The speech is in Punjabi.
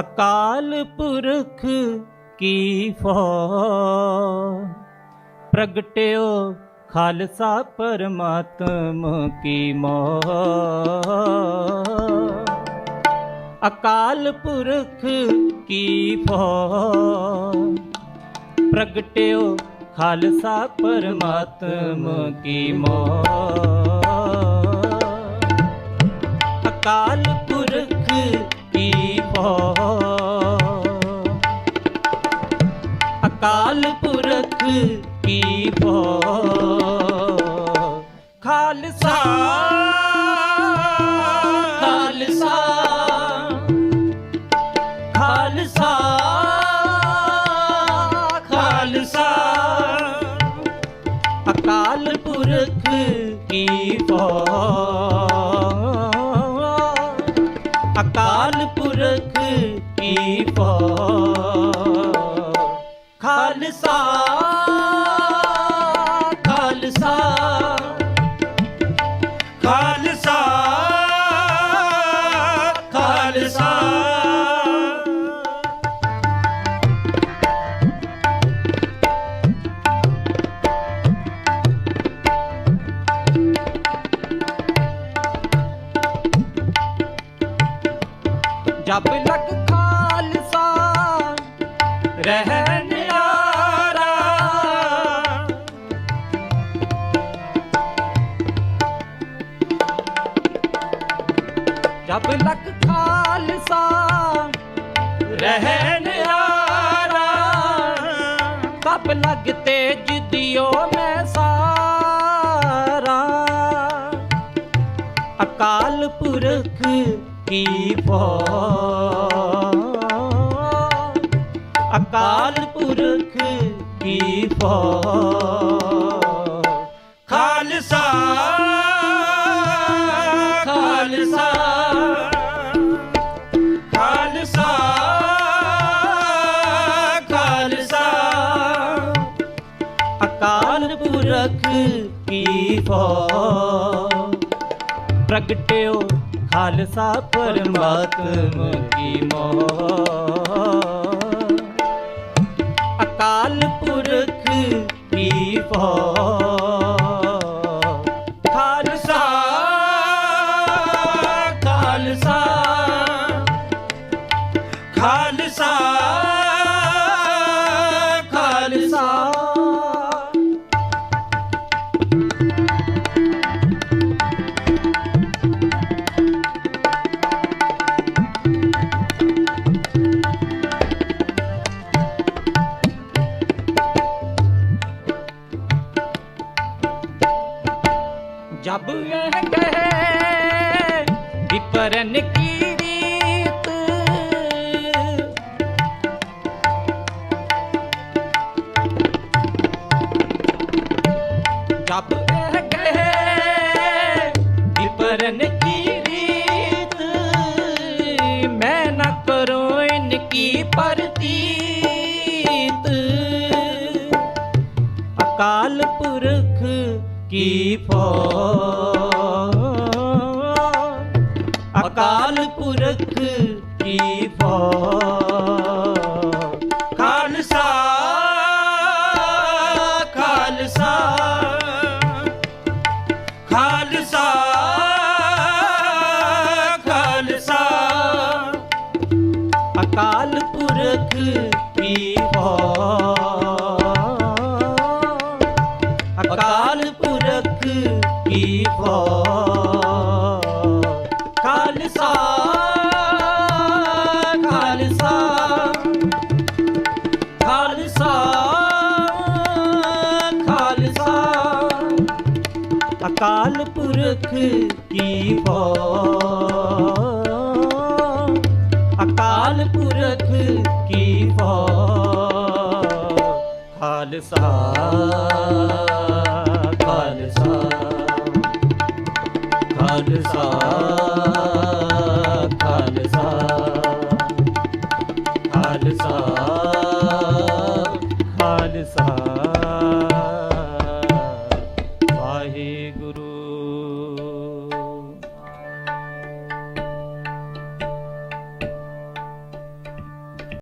ਅਕਾਲ ਪੁਰਖ ਕੀ ਫੌਜ? ਪ੍ਰਗਟਿਓ ਖਾਲਸਾ ਪਰਮਾਤਮ ਕੀ ਮੋਹ ਅਕਾਲ ਪੁਰਖ ਕੀ ਫੌਜ? ਪ੍ਰਗਟਿਓ ਖਾਲਸਾ ਪਰਮਾਤਮ ਕੀ ਮੋਹ ਅਕਾਲ ਪੁਰਖ ਕੀ ਫੌਜ ਖਾਲਸਾ। ਖਾਲਸਾ। ਖਾਲਸਾ। ਖਾਲਸਾ। ਅਕਾਲ ਪੁਰਖ ਕੀ ਫੌਜ ਅਕਾਲ ਪੁਰਖ ਕੀ ਫੌਜ ਖਾਲਸਾ ਖਾਲਸਾ। ਖਾਲਸਾ ਖਾਲਸਾ। ਜਬ ਲਗ ਜਬ ਲਗ ਖਾਲਸਾ। ਰਹਿ ਨਿਆਰਾ ਤਬ ਲਗ ਤੇਜ ਦਿਓ ਮੈਂ ਸਾਰਾ। ਅਕਾਲ ਪੁਰਖ ਕੀ ਫੌਜ? ਅਕਾਲ ਪੁਰਖ ਕੀ ਫੌਜ? ਕੀ ਫੌਜ? ਪ੍ਰਗਟਿਓ ਖਾਲਸਾ ਪਰਮਾਤਮ ਕੀ ਮੋਹ ਅਕਾਲ ਪੁਰਖ ਕੀ ਫੌਜ? ਖਾਲਸਾ ਖਾਲਸਾ ਜਬ ਇਹ ਕਹੇ ਵਿਪਰਨ ਕੀ ਰੀਤ? ਜਬ ਇਹ ਕਹੇ ਵਿਪਰਨ ਕੀ ਰੀਤ? ਮੈਂ ਨਾ ਕਰੋ ਇਨਕੀ ਪ੍ਰਤੀਤ? ਅਕਾਲ ਪੁਰਖ ਕੀ ਫੌਜ? ਅਕਾਲ ਪੁਰਖ ਕੀ ਫੌਜ? ਖਾਲਸਾ ਖਾਲਸਾ ਖਾਲਸਾ। ਅਕਾਲ ਪੁਰਖ ਕੀ ਫੌਜ ਅਕਾਲ ਪੁਰਖ ਕੀ ਫੌਜ ਖਾਲਸਾ।